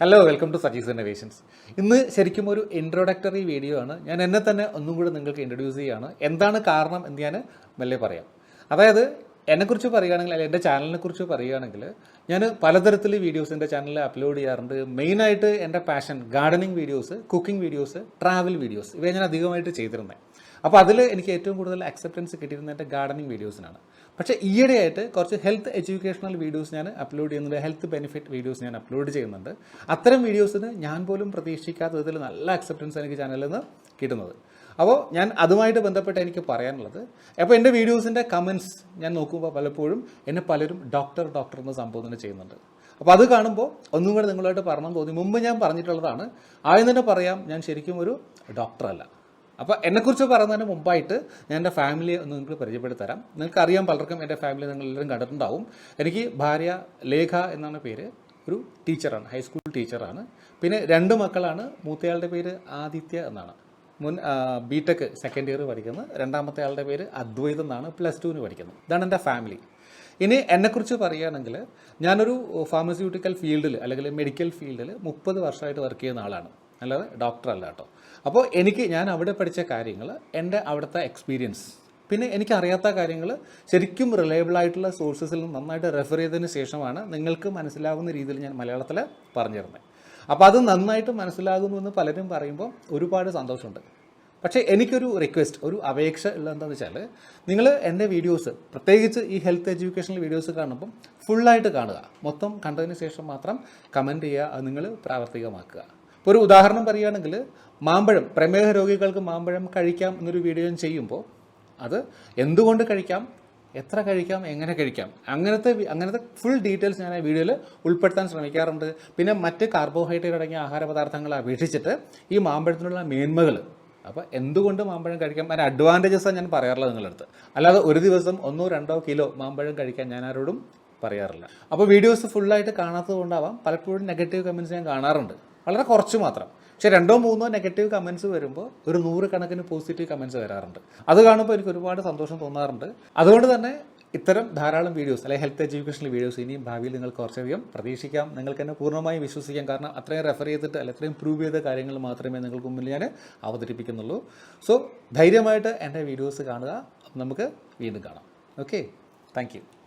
Hello welcome to Saji's Innovations ഇന്ന് ശരിക്കും ഒരു ഇൻട്രോഡക്ടറി വീഡിയോ ആണ്. ഞാൻ എന്നെ തന്നെ ഒന്നും കൂടി നിങ്ങൾക്ക് ഇൻട്രൊഡ്യൂസ് ചെയ്യുകയാണ് എന്താണ് കാരണം എന്ന് ഞാൻ മെല്ലെ പറയാം. അതായത് എന്നെക്കുറിച്ച് പറയുകയാണെങ്കിൽ അല്ലെങ്കിൽ എന്റെ ചാനലിനെ കുറിച്ച് പറയുകയാണെങ്കിൽ ഞാൻ പലതരത്തിൽ വീഡിയോസ് എന്റെ ചാനലിൽ അപ്ലോഡ് ചെയ്യാറുണ്ട്. മെയിനായിട്ട് എന്റെ passion gardening videos cooking videos travel videos ഇവയെ ഞാൻ അധികമായിട്ട് ചെയ്തിരുന്നത് അപ്പോൾ അതിൽ എനിക്ക് ഏറ്റവും കൂടുതൽ അക്സെപ്റ്റൻസ് കിട്ടിയിരുന്നത് എന്റെ ഗാർഡനിങ് വീഡിയോസിനാണ് പക്ഷേ ഈയിടെയായിട്ട് കുറച്ച് ഹെൽത്ത് എഡ്യൂക്കേഷണൽ വീഡിയോസ് ഞാൻ അപ്ലോഡ് ചെയ്യുന്നുണ്ട്. ഹെൽത്ത് ബെനിഫിറ്റ് വീഡിയോസ് ഞാൻ അപ്ലോഡ് ചെയ്യുന്നുണ്ട്. അത്തരം വീഡിയോസിന് ഞാൻ പോലും പ്രതീക്ഷിക്കാത്ത വിധത്തിൽ നല്ല അക്സെപ്റ്റൻസ് എനിക്ക് ചാനലിൽ നിന്ന് കിട്ടുന്നത്. അപ്പോൾ ഞാൻ അതുമായിട്ട് ബന്ധപ്പെട്ട് എനിക്ക് പറയാനുള്ളത്. അപ്പോൾ എന്റെ വീഡിയോസിന്റെ കമൻസ് ഞാൻ നോക്കുമ്പോൾ പലപ്പോഴും എന്നെ പലരും ഡോക്ടർ ഡോക്ടർ എന്ന് സംബോധന ചെയ്യുന്നുണ്ട്. അപ്പോൾ അത് കാണുമ്പോൾ ഒന്നും കൂടെ നിങ്ങളായിട്ട് പറഞ്ഞു തോന്നി മുമ്പ് ഞാൻ പറഞ്ഞിട്ടുള്ളതാണ്. ആദ്യം തന്നെ പറയാം ഞാൻ ശരിക്കും ഒരു ഡോക്ടറല്ല അപ്പോൾ എന്നെക്കുറിച്ച് പറയുന്നതിന് മുമ്പായിട്ട് ഞാൻ എന്റെ ഫാമിലിയെ ഒന്ന് നിങ്ങൾക്ക് പരിചയപ്പെടുത്തരാം. നിങ്ങൾക്ക് അറിയാം പലർക്കും എന്റെ ഫാമിലി നിങ്ങൾ എല്ലാവരും കണ്ടിട്ടുണ്ടാവും. എനിക്ക് ഭാര്യ ലേഖ എന്നാണ് പേര്. ഒരു ടീച്ചറാണ് ഹൈസ്കൂൾ ടീച്ചറാണ് പിന്നെ രണ്ട് മക്കളാണ്. മൂത്തയാളുടെ പേര് ആദിത്യ എന്നാണ്. മുൻ ബി ടെക് സെക്കൻഡ് ഇയർ പഠിക്കുന്നത് രണ്ടാമത്തെ ആളുടെ പേര് അദ്വൈതം എന്നാണ് പ്ലസ് ടുവിന് പഠിക്കുന്നത് ഇതാണ് എന്റെ ഫാമിലി ഇനി എന്നെക്കുറിച്ച് പറയുകയാണെങ്കിൽ ഞാനൊരു ഫാർമസ്യൂട്ടിക്കൽ ഫീൽഡിൽ അല്ലെങ്കിൽ മെഡിക്കൽ ഫീൽഡിൽ മുപ്പത് വർഷമായിട്ട് വർക്ക് ചെയ്യുന്ന ആളാണ്. അല്ലാതെ ഡോക്ടർ അല്ല കേട്ടോ. അപ്പോൾ എനിക്ക് ഞാൻ അവിടെ പഠിച്ച കാര്യങ്ങൾ എന്റെ അവിടുത്തെ എക്സ്പീരിയൻസ് പിന്നെ എനിക്ക് അറിയാത്ത കാര്യങ്ങൾ ശരിക്കും റിലയബിൾ ആയിട്ടുള്ള സോഴ്സസിൽ നിന്ന് നന്നായിട്ട് റെഫർ ചെയ്തതിന് ശേഷമാണ് നിങ്ങൾക്ക് മനസ്സിലാവുന്ന രീതിയിൽ ഞാൻ മലയാളത്തിൽ പറഞ്ഞു തരുന്നത് അപ്പോൾ അത് നന്നായിട്ട് മനസ്സിലാകുന്നു എന്ന് പലരും പറയുമ്പോൾ ഒരുപാട് സന്തോഷമുണ്ട്. പക്ഷേ എനിക്കൊരു റിക്വസ്റ്റ് ഒരു അപേക്ഷ ഉള്ളത് എന്താണെന്ന് വെച്ചാൽ നിങ്ങൾ എന്റെ വീഡിയോസ് പ്രത്യേകിച്ച് ഈ ഹെൽത്ത് എഡ്യൂക്കേഷണൽ വീഡിയോസ് കാണുമ്പം ഫുള്ളായിട്ട് കാണുക. മൊത്തം കണ്ടതിന് ശേഷം മാത്രം കമന്റ് ചെയ്യുക അത് നിങ്ങൾ പ്രാവർത്തികമാക്കുക. ഇപ്പോൾ ഒരു ഉദാഹരണം പറയുകയാണെങ്കിൽ മാമ്പഴം പ്രമേഹ രോഗികൾക്ക് മാമ്പഴം കഴിക്കാം എന്നൊരു വീഡിയോ ചെയ്യുമ്പോൾ അത് എന്തുകൊണ്ട് കഴിക്കാം? എത്ര കഴിക്കാം എങ്ങനെ കഴിക്കാം. അങ്ങനത്തെ അങ്ങനത്തെ ഫുൾ ഡീറ്റെയിൽസ് ഞാൻ ആ വീഡിയോയിൽ ഉൾപ്പെടുത്താൻ ശ്രമിക്കാറുണ്ട്. പിന്നെ മറ്റ് കാർബോഹൈഡ്രേറ്റ് അടങ്ങിയ ആഹാര പദാർത്ഥങ്ങളെ അപേക്ഷിച്ചിട്ട് ഈ മാമ്പഴത്തിനുള്ള മേന്മകൾ അപ്പോൾ എന്തുകൊണ്ട് മാമ്പഴം കഴിക്കാം? അതിന് അഡ്വാന്റേജസ് ഞാൻ പറയാറുള്ളത് നിങ്ങളുടെ അടുത്ത് അല്ലാതെ ഒരു ദിവസം ഒന്നോ രണ്ടോ കിലോ മാമ്പഴം കഴിക്കാൻ ഞാൻ ആരോടും പറയാറില്ല. അപ്പോൾ വീഡിയോസ് ഫുള്ളായിട്ട് കാണാത്തത് കൊണ്ടാവാം. പലപ്പോഴും നെഗറ്റീവ് കമന്റ്സ് ഞാൻ കാണാറുണ്ട്. വളരെ കുറച്ച് മാത്രം. പക്ഷേ രണ്ടോ മൂന്നോ നെഗറ്റീവ് കമൻസ് വരുമ്പോൾ ഒരു നൂറ് കണക്കിന് പോസിറ്റീവ് കമൻസ് വരാറുണ്ട്. അത് കാണുമ്പോൾ എനിക്ക് ഒരുപാട് സന്തോഷം തോന്നാറുണ്ട്. അതുകൊണ്ട് തന്നെ ഇത്തരം ധാരാളം വീഡിയോസ് അല്ലെങ്കിൽ ഹെൽത്ത് എഡ്യൂക്കേഷൻ വീഡിയോസ് ഇനിയും ഭാവിയിൽ നിങ്ങൾക്ക് കുറച്ചധികം പ്രതീക്ഷിക്കാം. നിങ്ങൾക്ക് എന്നെ പൂർണമായും വിശ്വസിക്കാം. കാരണം അത്രയും റെഫർ ചെയ്തിട്ട് അല്ലെങ്കിൽ അത്രയും പ്രൂവ് ചെയ്ത കാര്യങ്ങൾ മാത്രമേ നിങ്ങൾക്ക് മുന്നിൽ ഞാൻ അവതരിപ്പിക്കുന്നുള്ളൂ. സോ ധൈര്യമായിട്ട് എന്റെ വീഡിയോസ് കാണുക. നമുക്ക് വീണ്ടും കാണാം. Okay thank